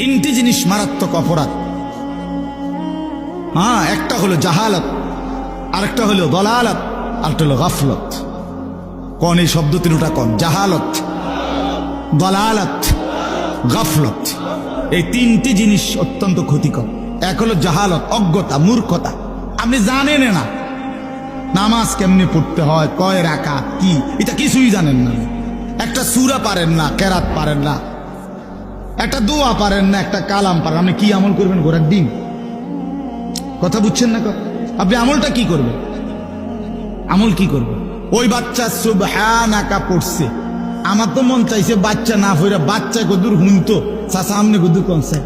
তিনটি জিনিস মারাত্মক অপরাধ। হ্যাঁ একটা হলো জাহালত, আরেকটা হলো দলালত, আরেকটা হলো গাফলত। কন এই শব্দ তিনটা কন? জাহালত, দলালত, গাফলত। এই তিনটি জিনিস অত্যন্ত ক্ষতিকর। এক হলো জাহালত, অজ্ঞতা, মূর্খতা। আপনি জানেন না, নামাজ কেমনে পড়তে হয়, কয় রাখা কি? এটা কিছুই জানেন না। একটা সুরা পারেন না, কেরাত পারেন না। একটা দোয়া পারেন না, একটা কালাম পারেন। আপনি কি আমল করবেন? ঘোরার দিন কথা বুঝছেন না আপনি আমলটা কি করবেন? আমল কি করবে ওই বাচ্চা সব সুবহানাকা পড়ছে। আমার তো মন চাইছে বাচ্চা না হইরা বাচ্চা কদুর হুনতো। চাচা আমনে কদুর কনছে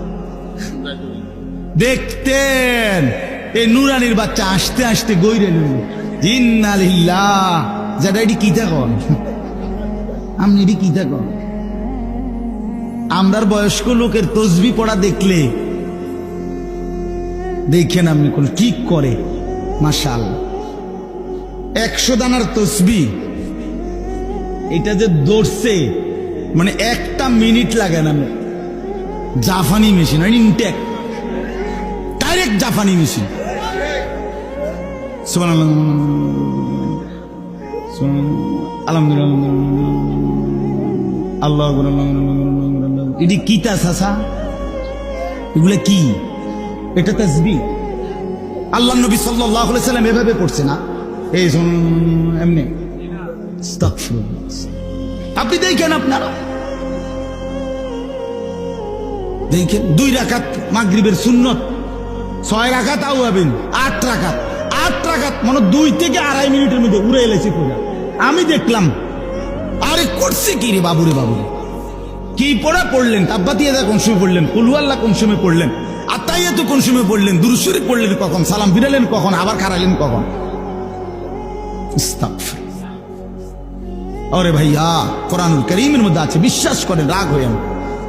দেখতেন, এই নুরানির বাচ্চা আসতে আসতে গইরে জিন্নালিল্লাহ যেটা এটি কি থাকন আপনি এটি কি থাকন আমরার বয়স্ক লোকের তসবি পড়া দেখলে দেখেন আপনি কোন কি করে, মাশাল। একশো দানার তসবি, এটা যে দৌড়ছে মানে একটা মিনিট লাগে না। জাফানি মেশিন ইনটেক। ডাইরেক্ট জাপানি মেশিন। আলহামদুলিল্লাহ। আল্লাহ এটি কি তা সাসা এগুলো কি? এটা তাসবি আল্লাহ নবী আলাইহি সাল্লাম এভাবে পড়ছে না? এই এমনি। আপনি দেখেন আপনারা। দেখেন, দুই রাকাত মাগরিবের সুন্নত, ছয় রাকাত আউ হবেন আট রাকাত। আট রাকাত মানে দুই থেকে আড়াই মিনিটের মধ্যে উড়ে এলেছে আমি দেখলাম, আরে করছে কি রে বাবুরে বাবুরে? কি পড়া পড়লেন? তাব্বাতিয়া কোন সময় পড়লেন? কুলুয়াল্লাহ কোন সময় পড়লেন? আত্মাইয়াতু কোন সময় পড়লেন? দুরুশ্বরী পড়লেন কখন? সালাম ফিরালেন কখন? আবার খারালেন কখন। আরে ভাইয়া, কোরআনুল করিমের মধ্যে আছে, বিশ্বাস করেন, রাগ হয়ে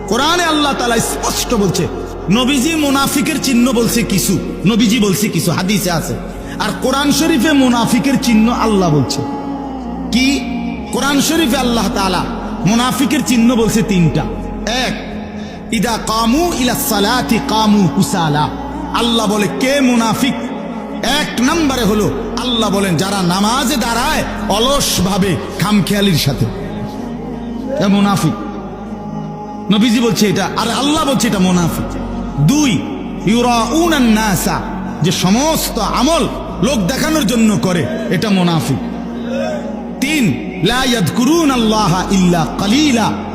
কোরআনে আল্লাহ তালা স্পষ্ট বলছে, নবীজি মুনাফিকের চিহ্ন বলছে কিছু, নবীজি বলছে কিছু, হাদিসে আছে। আর কোরআন শরীফে মুনাফিকের চিহ্ন আল্লাহ বলছে। কি? কোরআন শরীফে আল্লাহ তাআলা মুনাফিকের চিহ্ন বলছে তিনটা। এক, ইদা কামু ইলা সালাতি কামু কুসালা আল্লাহ বলে, কে মুনাফিক? এক নম্বরে হলো, আল্লাহ বলেন, যারা নামাজে দাঁড়ায় অলস ভাবে খামখেয়ালির সাথে। মুনাফিক। নবীজি বলছে এটা, আর আল্লাহ বলছে এটা মুনাফিক। দুই ইউরাউনান নাসা, যে সমস্ত আমল লোক দেখানোর জন্য করে, এটা মুনাফিক। তিন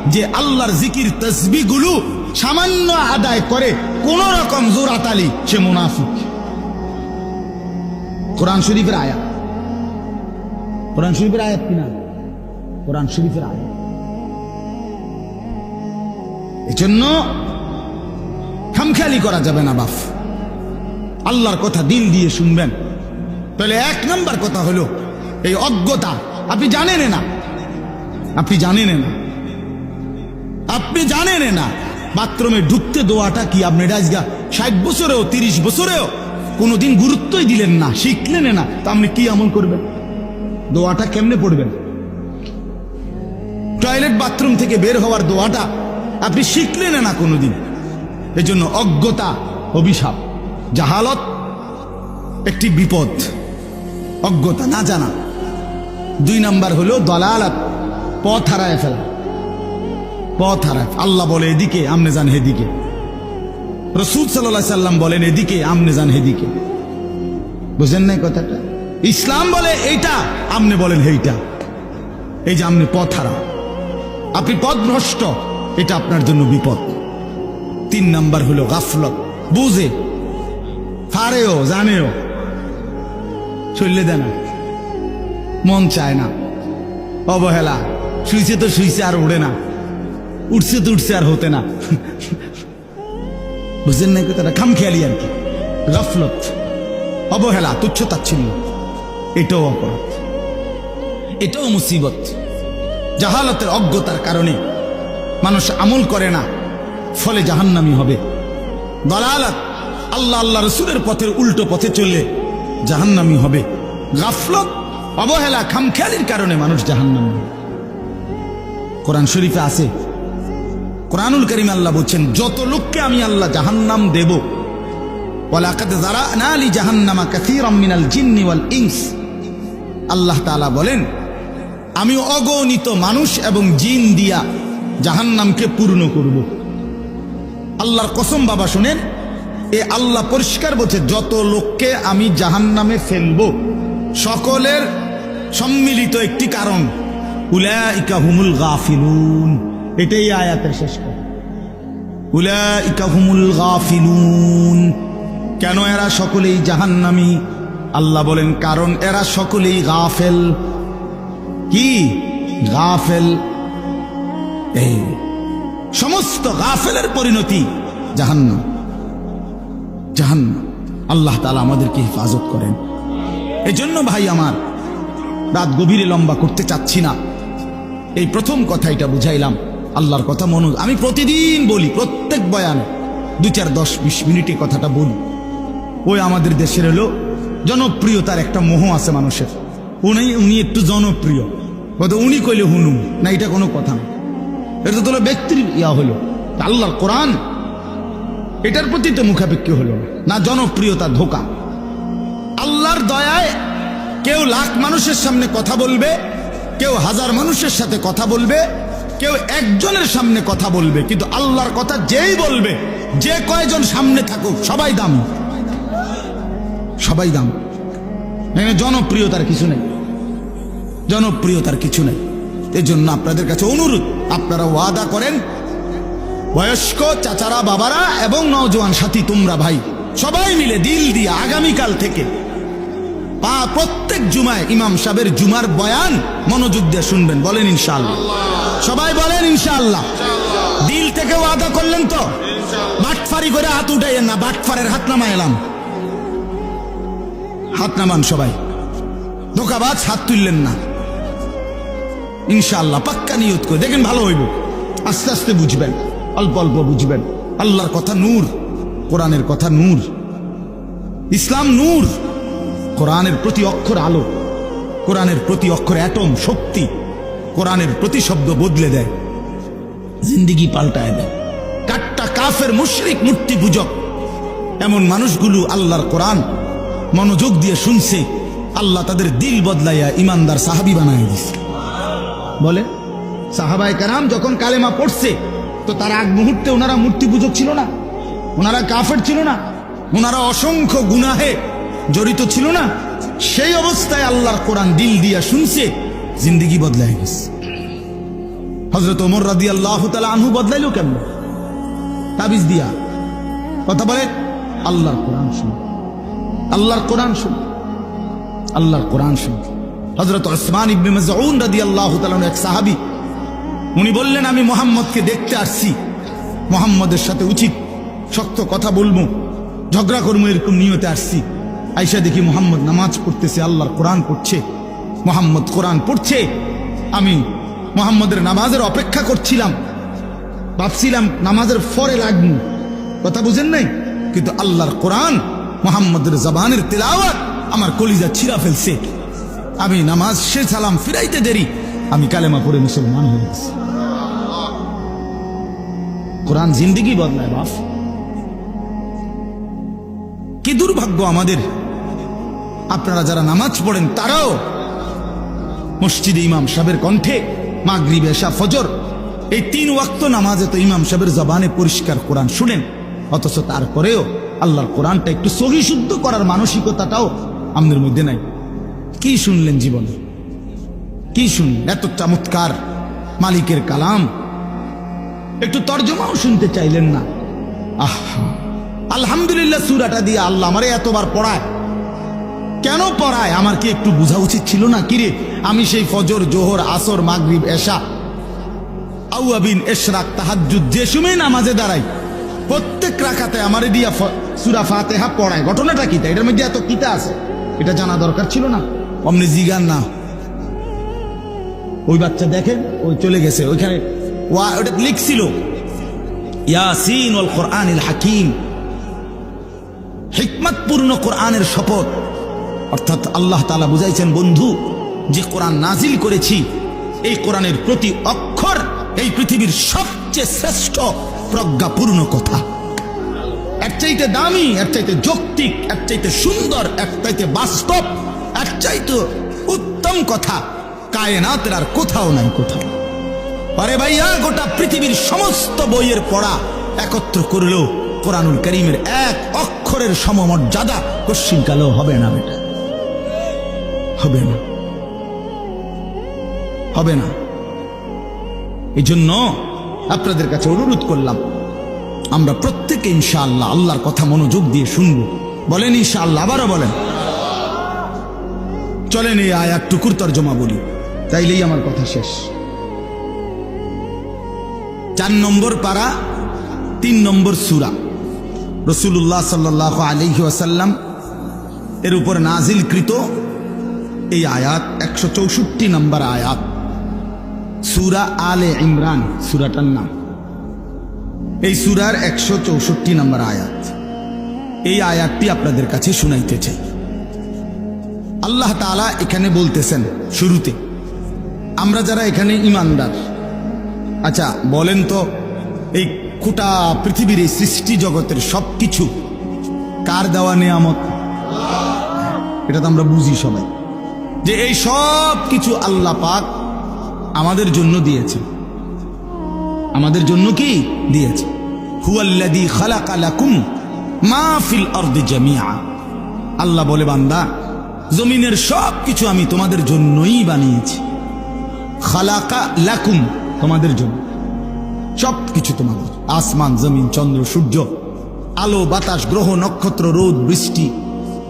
যে আল্লাহর জিকির তসবি গুলো সামান্য আদায় করে কোন রকম জোরাতালি সে মুনাফিক। কোরআন শরীফের আয়াত। কোরআন শরীফের আয়াত কিনা কোরআন শরীফের আয়াত। এজন্য খামখেয়ালি করা যাবে না বাপ। আল্লাহর কথা দিল দিয়ে শুনবেন। তাহলে এক নাম্বার কথা হলো, এই অজ্ঞতা আপনি জানেন না। আপনি জানেন না। আপনি জানেন না। বাথরুমে ঢুকতে দোয়াটা কি আপনি রাজগা ষাট বছরেও, তিরিশ বছরেও কোনোদিন গুরুত্বই দিলেন না, শিখলেন না। তা আপনি কি আমল করবেন? দোয়াটা কেমনে পড়বেন? টয়লেট বাথরুম থেকে বের হওয়ার দোয়াটা আপনি শিখলেন না কোনোদিন। এজন্য অজ্ঞতা, অভিশাপ, জাহালত একটি বিপদ। অজ্ঞতা না জানা। দুই নাম্বার হলো দলালাত, পথ হারায় ফেলা। পথ হারায় আল্লাহ বলে, এদিকে, আমনে যান হেদিকে। রসুদ সাল্লাহ সাল্লাম বলেন, এদিকে, আমনে যান হেদিকে। বুঝেন নাই কথাটা? ইসলাম বলে, এইটা। আমনে বলেন, হেইটা। এই যে আমনে পথ হারা। আপনি পথভ্রষ্ট, এটা আপনার জন্য বিপদ। তিন নাম্বার হলো গাফলত। বুঝে, ফারেও, জানেও, চললে দেয় না মন চায় না। অবহেলা। শুইছে তো শুইছে আর উড়ে না। উঠছে তো উঠছে আর হতে না। বুঝলেন না কথাটা? খাম খেয়ালি আর কি। গাফলত। অবহেলা, তুচ্ছ তাচ্ছিল্য। এটাও অপরাধ। এটাও মুসিবত। জাহালতের অজ্ঞতার কারণে মানুষ আমল করে না, ফলে জাহান্নামি হবে। দলালাত। আল্লাহ আল্লাহ রসুলের পথের উল্টো পথে চললে জাহান্নামি হবে। গাফলত। অবহেলা খামখেয়ালির কারণে মানুষ জাহান্নামি। কোরআন শরীফে আছে, কোরআনুল করিম আল্লাহ বলছেন, যত লোককে আমি আল্লাহ জাহান্নাম দেব আল্লাহ তাআলা বলেন, আমি অগণিত মানুষ এবং জিন দিয়া জাহান্নামকে পূর্ণ করব আল্লাহর কসম বাবা শুনেন, এ আল্লাহ পরিষ্কার বলছে, যত লোককে আমি জাহান্নামে ফেলব সকলের সম্মিলিত একটি কারণ। উলাইকা হুমুল গাফিলুন। এটাই আয়াতের শেষ কথা। উলাইকা হুমুল গাফিলুন। কেন এরা সকলেই জাহান্নামী? আল্লাহ বলেন, কারণ এরা সকলেই গাফেল। কি? গাফেল? এই সমস্ত গাফেলের পরিণতি জাহান্নাম। জাহান্ন আল্লাহ তালা আমাদেরকে হেফাজত করেন। এই জন্য ভাই আমার, রাত গভীরে লম্বা করতে চাচ্ছি না। এই প্রথম কথা এটা বুঝাইলাম, আল্লাহর কথা মনো। আমি প্রতিদিন বলি, প্রত্যেক বয়ানে, দু চার দশ বিশ মিনিটে কথাটা বলি। ওই আমাদের দেশের হলো জনপ্রিয়তার একটা মোহ আছে মানুষের। উনি উনি একটু জনপ্রিয়। হয়তো উনি কইলে হুনুম, না এটা কোনো কথা না। এটা তো ব্যক্তির ইয়া হলো, আল্লাহর কোরআন। এটার প্রতি তো মুখাপেক্ষি হলো না। জনপ্রিয়তা ধোকা। দয়ায় কেউ লাখ মানুষের সামনে কথা বলবে, কেউ হাজার মানুষের সাথে কথা বলবে, কেউ একজনের সামনে কথা বলবে, কিন্তু আল্লাহর কথা যেই বলবে, যে কয়জন সামনে থাকুক, সবাই দাম। সবাই দাম। এখানে জনপ্রিয়তার কিছু নেই। জনপ্রিয়তার কিছু নেই। এই জন্য আপনাদের কাছে অনুরোধ, আপনারা ওয়াদা করেন, বয়স্ক চাচারা বাবারা এবং নওজোয়ান সাথী, তোমরা ভাই, সবাই মিলে দিল দিয়ে আগামীকাল থেকে পা প্রত্যেক জুমায় ইমাম সাহেবের জুমার বয়ান মনোযোগ দিয়ে শুনবেন, বলেন ইনশাআল্লাহ। সবাই বলেন ইনশাআল্লাহ। দিল থেকে ওয়াদা করলেন তো? বাটফারি করে হাত উঠাইয়েন না, বাটফারের হাত নামা এলাম। হাত নামান সবাই। ধোকাবাজ, হাত তুললেন না। ইনশাআল্লাহ, পাক্কা নিয়ত করে। দেখেন ভালো হইব। আস্তে আস্তে বুঝবেন, অল্প অল্প বুঝবেন। আল্লাহর কথা নূর, কোরআনের কথা নূর। ইসলাম নূর। কোরআনের প্রতি অক্ষর আলো, কোরআনের প্রতি অক্ষর অ্যাটম শক্তি, কোরআনের প্রতি শব্দ বদলে দেয়, জিন্দিগি পাল্টায় দেয়। কাট্টা কাফের মুশরিক মূর্তি পূজক এমন মানুষগুলো আল্লাহর কোরআন মনোযোগ দিয়ে শুনছে, আল্লাহ তাদের দিল বদলাইয়া ইমানদার সাহাবি বানায় দিছে। বলে সাহাবাই কারাম যখন কালেমা পড়ছে, তো তার আগ মুহূর্তে ওনারা মূর্তি পূজক ছিল না, ওনারা কাফের ছিল না, ওনারা অসংখ্য গুনাহে জড়িত ছিল না, সেই অবস্থায় আল্লাহর কোরআন দিল দিয়া শুনছে, জিন্দিগি বদলাই গেছে। হজরত ওমর রাদি আল্লাহ আনহু বদলাইলো কেমন? তাবিজ দিয়া। কথা বলে, আল্লাহর কোরআন শুন। আল্লাহর কোরআন শুন। আল্লাহর কোরআন শুন। হজরত ওসমান ইবনে মাসউদ রাদিয়াল্লাহু তাআলা এক সাহাবী, উনি বললেন, আমি মোহাম্মদকে দেখতে আসছি। মোহাম্মদের সাথে উচিত, শক্ত কথা বলব, ঝগড়া করব, এরকম নিয়তে আসছি। আইসা দেখি মোহাম্মদ নামাজ পড়তেছে, আল্লাহর কোরআন পড়ছে, মোহাম্মদ কোরআন পড়ছে। আমি মোহাম্মদের নামাজের অপেক্ষা করছিলাম। ভাবছিলাম নামাজের ফরে লাগবো। কথা বুঝেন নাই? কিন্তু আল্লাহর কোরআন, মোহাম্মদের জবানের তেলাওয়াত আমার কলিজা ছিঁড়া ফেলছে। আমি নামাজ সে সালাম ফিরাইতে দেরি। আমি কালেমা পড়ে মুসলমান হয়ে গেছি। কোরআন জিন্দিগি বদলায়, বাপ। কি দুর্ভাগ্য আমাদের আপনারা যারা নামাজ পড়েন, তারাও মসজিদে ইমাম সাহেবের কণ্ঠে মাগরিব এশা ফজর, এই তিন ওয়াক্ত নামাজে তো ইমাম সাহেবের জবানে পরিষ্কার কোরআন শুনেন। অথচ তারপরেও আল্লাহর কোরআনটা একটু সহি শুদ্ধ করার মানসিকতাটাও আমাদের মধ্যে নাই। কি শুনলেন জীবনে? কি শুনলেন? এত চমৎকার মালিকের কালাম। একটু তর্জমাও শুনতে চাইলেন না। আহা, আলহামদুলিল্লাহ সুরাটা দিয়ে আল্লাহ আমারে এতবার পড়ায়। কেন পড়ায়? আমার কি একটু বোঝা উচিত ছিল না? কিরে, আমি সেই ফজর, জোহর, আসর, মাগরিব, এশা, আউয়াবিন, এশরাক, তাহাজ্জুদ, যে সময় নামাজে দাঁড়াই, প্রত্যেক রাখাতে আমারে দিয়া সুরা ফাতেহা পড়ায়। ঘটনাটা কি? এটার মধ্যে এত কিতা আছে? এটা জানা দরকার ছিল না? অমনি জিগান না। ওই বাচ্চা দেখেন, ওই চলে গেছে। ওইখানে ওয়া, ওটা লিখছিল ইয়াসিন ওয়াল কোরআনিল হাকিম। হিকমতপূর্ণ কোরআনের শপথ। অর্থাৎ আল্লাহ তালা বুঝাইছেন, বন্ধু, যে কোরআন নাজিল করেছি, এই কোরআনের প্রতি অক্ষর এই পৃথিবীর সবচেয়ে শ্রেষ্ঠ প্রজ্ঞাপূর্ণ কথা। এর চাইতে দামি, এর চাইতে যৌক্তিক, এর চাইতে সুন্দর, এর চাইতে বাস্তব, এর চাইতে উত্তম কথা কায়নাতের আর কোথাও নাই কোথাও। আরে ভাইয়া, গোটা পৃথিবীর সমস্ত বইয়ের পড়া একত্র করলেও কোরআনুল করিমের এক অক্ষরের সমমর্যাদা কশ্চিনকালেও হবে না বেটা। হবে না। হবে না। এই জন্য আপনাদের কাছে অনুরোধ করলাম, আমরা প্রত্যেকে ইনশাআল্লাহ আল্লাহর কথা মনোযোগ দিয়ে শুনব। বলেন ইনশাআল্লাহ, আবারও বলেন। চলেন এই আয়াত টুকুর তর্জমা বলি, তাইলেই আমার কথা শেষ। চার নম্বর পারা, তিন নম্বর সুরা। রসুল্লাহ সাল্লাহ আলহি ওয়াসাল্লাম এর উপর নাজিলকৃত এই আয়াত একশো চৌষট্টি নম্বর আয়াত। সুরা আলে ইমরান, সুরাটার নাম। এই সুরার একশো চৌষট্টি নম্বর আয়াত। এই আয়াতটি আপনাদের কাছে শুনাইতে চাই। আল্লাহ তাআলা এখানে বলতেছেন শুরুতে, আমরা যারা এখানে ইমানদার আচ্ছা বলেন তো, এই গোটা পৃথিবীর এই সৃষ্টি জগতের সব কিছু কার দেওয়া নিয়ামত? এটা তো আমরা বুঝি সবাই। যে এই সব কিছু আল্লাহ পাক আমাদের জন্য দিয়েছে। আমাদের জন্য কি? দিয়েছে। হুয়াল্লাদি মা ফিল জামিআ। আল্লাহ বলে, বান্দা, জমিনের সব কিছু আমি তোমাদের জন্যই বানিয়েছি। খালাকা লাকুম তোমাদের জন্য। সব কিছু তোমাদের। আসমান, জমিন, চন্দ্র, সূর্য, আলো, বাতাস, গ্রহ, নক্ষত্র, রোদ, বৃষ্টি,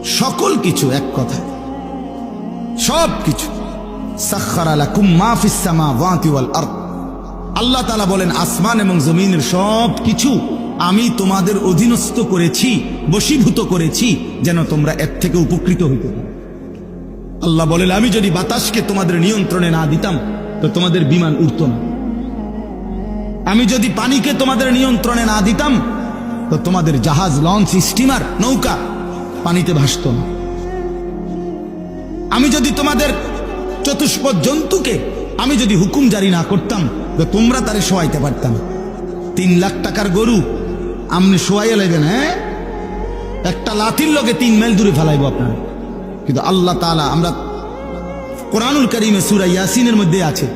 সকল কিছু এক কথায়। সব কিছু আল্লাহ তালা বলেন, আসমান এবং জমিনের সব কিছু আমি তোমাদের অধীনস্থ করেছি, বশীভূত করেছি, যেন তোমরা এর থেকে উপকৃত হইতে আল্লাহ বলেন, আমি যদি বাতাসকে তোমাদের নিয়ন্ত্রণে না দিতাম, তো তোমাদের বিমান উঠত না। আমি যদি পানিকে তোমাদের নিয়ন্ত্রণে না দিতাম, তো তোমাদের জাহাজ, লঞ্চ, স্টিমার, নৌকা পানিতে ভাসত না। আমি যদি তোমাদের চতুষ্পদ জন্তুকে আমি যদি হুকুম জারি না করতাম, তো তোমরা তারে শোয়াইতে পারতাম। তিন লাখ টাকার গরু আপনি শোয়াইয়া লাগবেন হ্যাঁ? একটা লাথির লোকে তিন মাইল দূরে ফেলাইব আপনার। কিন্তু আল্লাহ তাআলা, আমরা কোরআনুল করিমে সুরা ইয়াসিনের মধ্যে আছে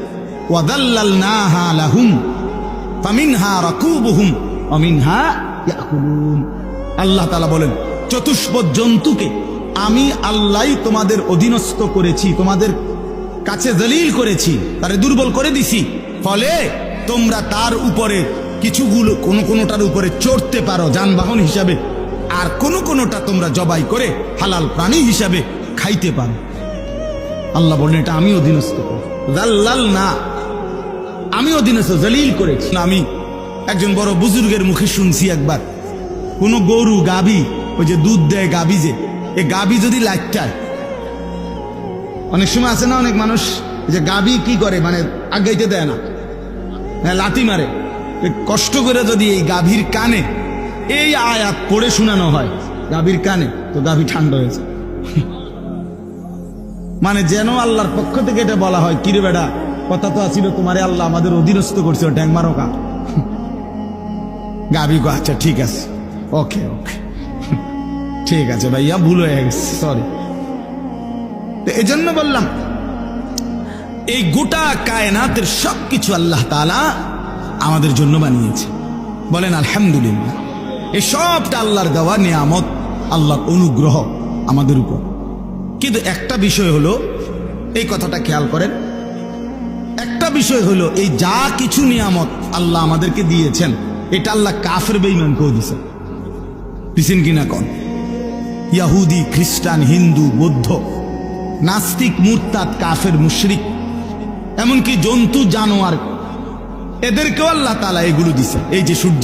আল্লাহ তাআলা বলেন, চতুষ্পদ জন্তুকে আমি আল্লাহ তোমাদের অধীনস্থ করেছি, তোমাদের কাছে দলিল করেছি, তারে দুর্বল করে দিছি। ফলে তোমরা তার উপরে কিছুগুলো, কোনো কোনোটার উপরে চড়তে পারো যানবাহন হিসাবে, আর কোনো কোনোটা তোমরা জবাই করে হালাল প্রাণী হিসাবে খাইতে পারো। আল্লাহ বলেন এটা আমি অধীনস্থ করি। না আমি অধীনস্থ জলিল করেছি। আমি একজন বড় বুজুর্গের মুখে শুনছি একবার। কোন গরু গাবি ওই যে দুধ দেয় গাবি যে এ গাবি যদি লাইটায় অনেক সময় আছে না, অনেক মানুষ যে গাবি কি করে মানে আগাইতে দেয় না। লাথি মারে। কষ্ট করে যদি এই গাভীর কানে এই আয়াত পড়ে শোনানো হয়, গাভীর কানে, তো গাভী ঠান্ডা হয়েছে মানে যেন আল্লাহর পক্ষ থেকে এটা বলা হয়, কিরে বেড়া, কথা তো আসিল তোমারে আল্লাহ আমাদের অধীনস্থ করছে ট্যাং মারো কা? গাভী আচ্ছা ঠিক আছে। ওকে ওকে। ঠিক আছে ভাইয়া, ভুল হয়ে গেছে সরি এই জন্য বললাম, এই গোটা কায়নাতের সব কিছু আল্লাহ তালা আমাদের জন্য বানিয়েছে। বলেন, আলহামদুলিল্লাহ। এই সবটা আল্লাহর দেওয়া নিয়ামত, আল্লাহর অনুগ্রহ আমাদের উপর। কিন্তু একটা বিষয় হলো, এই কথাটা খেয়াল করেন, একটা বিষয় হলো, এই যা কিছু নিয়ামত আল্লাহ আমাদেরকে দিয়েছেন, এটা আল্লাহ কাফের বেইমানকেও দিছেন দিছেন কিনা কন? ইয়াহুদি, খ্রিস্টান, হিন্দু, বৌদ্ধ, নাস্তিক, মুরতাদ, কাফের, মুশরিক, এমনকি জন্তু, জানোয়ার, এদেরকেও আল্লাহ তালা এগুলো দিছে। এই যে সূর্য